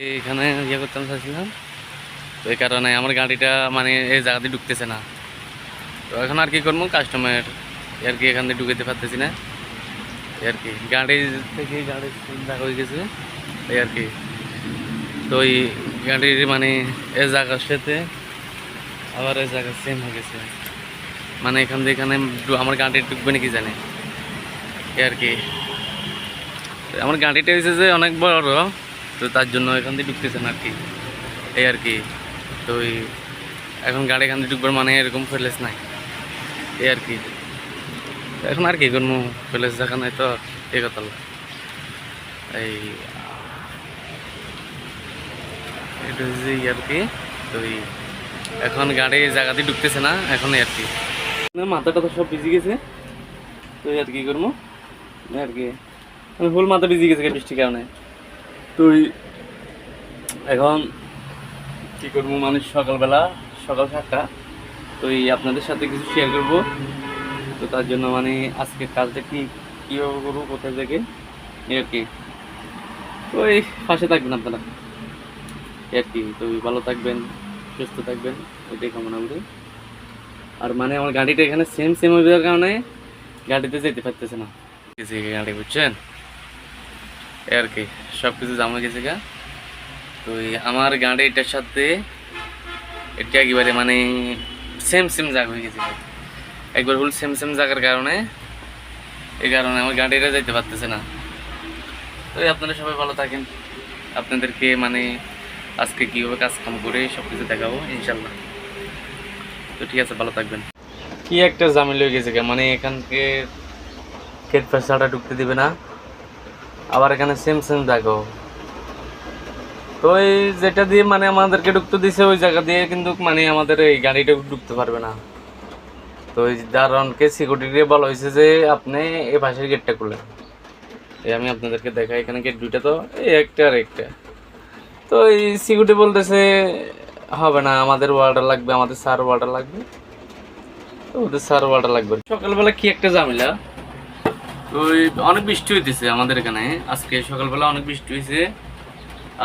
এখানে ইয়ে করতাম চাচ্ছিলাম তো এই কারণে আমার গাড়িটা মানে এই জায়গাতে ঢুকতেছে না। তো এখন আর কি করব? কাস্টমার আর কি এখান থেকে ঢুকাতে পারতেছি না। আর কি গাড়ি থেকে গাড়ি দেখা হয়ে গেছে। এই আর কি, তো ওই গাড়ির মানে এই জায়গার সাথে আবার এই জায়গা সেম হয়ে গেছে। মানে এখান থেকে এখানে আমার গাড়ি ঢুকবে নাকি জানে। এই আর কি, আমার গাড়িটা হয়েছে যে অনেক বড়। তো তার জন্য এখান থেকে ঢুকতেছে না আর কি। এই আর কি। তো ওই এখন গাড়ি এখান থেকে ঢুকবার মানে এরকম ফেলেস নাই। এই আর কি। এখন আর কি করব? ফেলেস দেখা নাই তো, এই কথা। এই হচ্ছে এই আর কি। তো এখন গাড়ি জায়গাতে ঢুকতেছে না, এখন আর কি। মাথাটা তো সব ভিজে গেছে। তো আর কি করব? আর কি। ফুল মাথা ভিজে গেছে বৃষ্টির কারণে। তো এই এখন কি করব মানুষ সকালবেলা, সকাল সাতটা তো এই আপনাদের সাথে কিছু শেয়ার করব। তো তার জন্য মানে আজকে কাজটা কি, কীভাবে করব, কোথায় থেকে, এই আর কি। এই পাশে থাকবেন আপনারা। এই আর কি, তো ভালো থাকবেন, সুস্থ থাকবেন, এটাই কামনা করি। আর মানে আমার গাড়িটা এখানে সেম সেম হয়ে যাওয়ার কারণে গাড়িতে যেতে পারতেছে না। গাড়ি বুঝছেন? আর কি সব কিছু জামা গেছে গা। তো আমার গাড়িটার সাথে এটা একেবারে মানে সেম সেম জায়গা হয়ে গেছে একবার ফুল সেম সেম জায়গার কারণে এই কারণে আমার গাড়িটা যাইতে পারতেছে না। তো আপনারা সবাই ভালো থাকেন। আপনাদেরকে মানে আজকে কীভাবে কাজ কাম করে সব কিছু দেখাবো ইনশাল্লাহ। তো ঠিক আছে ভালো থাকবেন। কি একটা ঝামেলা হয়ে গেছে গা, মানে এখান থেকে গেট পয়সাটা ঢুকতে দেবে না। আবার এখানে সেম সেম জায়গাও তো এই যেটা দিয়ে মানে আমাদেরকে ঢুকতে দিছে, ওই জায়গা দিয়ে কিন্তু মানে আমাদের এই গাড়িটা ঢুকতে পারবে না। তো ওই দারোয়ানকে সিকিউরিটি বলা হয়েছে যে, আপনি এই পাশের গেটটা খুলেন। এই আমি আপনাদেরকে দেখাই এখানে গেট দুইটা তো, এই একটা আর একটা। তো এই সিকিউরিটি বলতেছে, হবে না, আমাদের ওয়ার্ডার লাগবে, আমাদের স্যার ওয়ার্ডার লাগবে। ওদের স্যার ওয়ার্ডার লাগবে। সকালবেলা কি একটা ঝামেলা? ওই অনেক বৃষ্টি হইতেছে আমাদের এখানে। আজকে সকালবেলা অনেক বৃষ্টি হয়েছে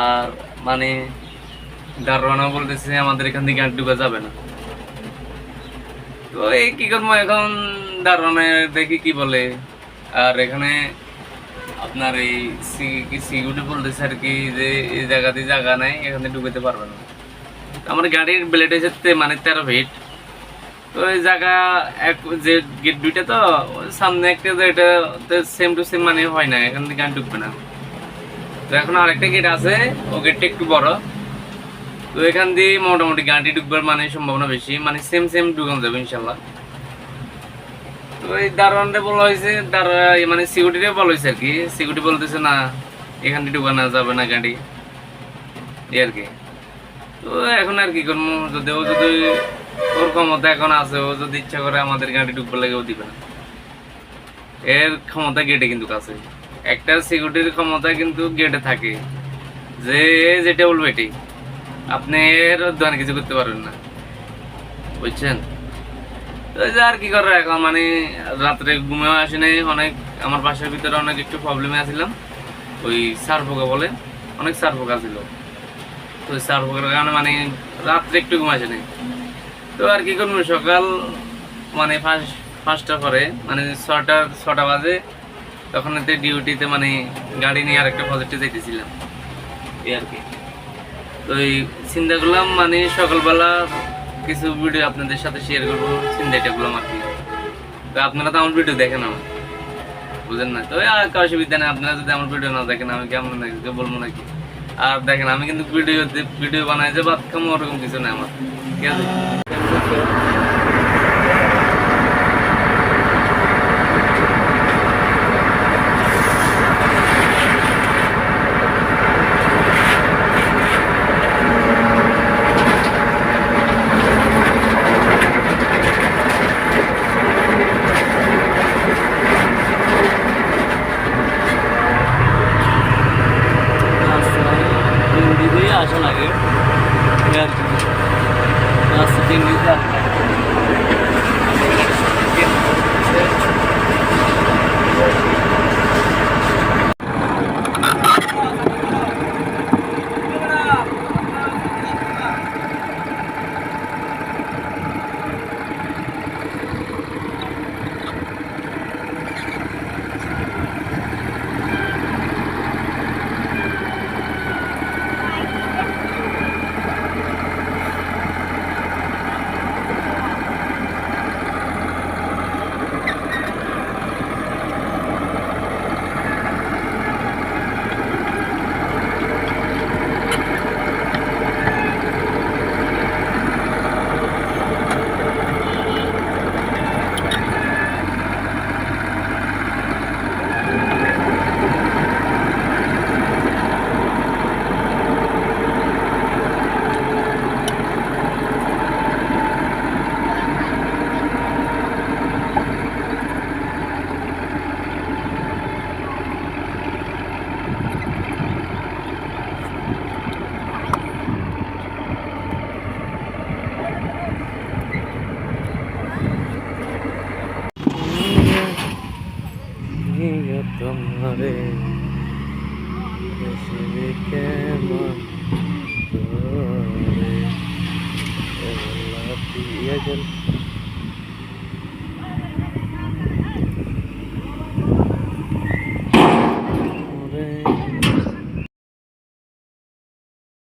আর মানে দারোয়ানা বলতেছে আমাদের এখান থেকে গাড়ি ঢুকা যাবে না। তো এই কি করব এখন? দারোয়ানে দেখি কি বলে। আর এখানে আপনার এই সিকিউরিটি বলতেছে আর কি যে এই জায়গাতে জায়গা নাই, এখানে ঢুকাতে পারবে না। আমার গাড়ির ব্লেড হচ্ছে মানে তেরো ফিট তো এই জায়গা এক যে গেট দুইটা তো, সামনে একটা যে এটা সেম টু সেম মানে হয় না, এখান থেকে গাড়ি ঢুকবে না। তো এখন আরেকটা গেট আছে, ও গেটটা একটু বড়। তো এখান দিয়ে মোটামুটি গাড়ি ঢুকবার মানে সম্ভাবনা বেশি মানে সেম সেম ঢুকানো যাবে ইনশাল্লাহ তো এই দারোয়ানটা বলা হয়েছে দারো মানে সিকিউরিটি বলা হয়েছে আর কি। সিকিউরিটি বলতেছে, না, এখান দিয়ে ঢুকানো যাবে না গাড়ি। এই আর কি। তো এখন আর কি করব ও যদি ওর ক্ষমতা এখন আছে, ও যদি ইচ্ছা করে আমাদের গাড়ি ঢুকবার লাগে ও দিবে না। এর ক্ষমতা গেটে কিন্তু কাছে একটা সিকিউরিটির ক্ষমতা কিন্তু গেটে থাকে। যে যেটা বলবে এটি আপনি এর দোকানে কিছু করতে পারবেন না। বুঝছেন? তো যে আর কি করার এখন? মানে রাত্রে ঘুমেও আসি নাই, অনেক আমার বাসার ভিতরে অনেক একটু প্রবলেমে আছিলাম। ওই সার পোকা বলে, অনেক সার পোকা ছিল। তো ওই সার পোকার কারণে মানে রাত্রে একটু ঘুম আসে নাই। তো আর কি করব, সকাল মানে পাঁচ পাঁচটা পরে মানে ছটা ছটা বাজে, তখন এতে ডিউটিতে মানে গাড়ি নিয়ে আরেকটা প্রজেক্টে যাইতেছিলাম। এই আর কি। তো এই চিন্তা করলাম মানে সকালবেলা কিছু ভিডিও আপনাদের সাথে শেয়ার করব চিন্তাটা করলাম আর কি। তো আপনারা তো আমার ভিডিও দেখেন আমার। বুঝেন না? তো আর অসুবিধা নেই, আপনারা যদি আমার ভিডিও না দেখেন, আমি কেমন বলব নাকি? আর দেখেন, আমি কিন্তু ভিডিও ভিডিও বানাই যে বাদ খামো, ওরকম কিছু নেই আমার। ঠিক আছে? তিন দিদি আসা লাগে আর কি আজকে তিন দিদি আসা লাগে তোমারে। কেমন করে ওলা গেল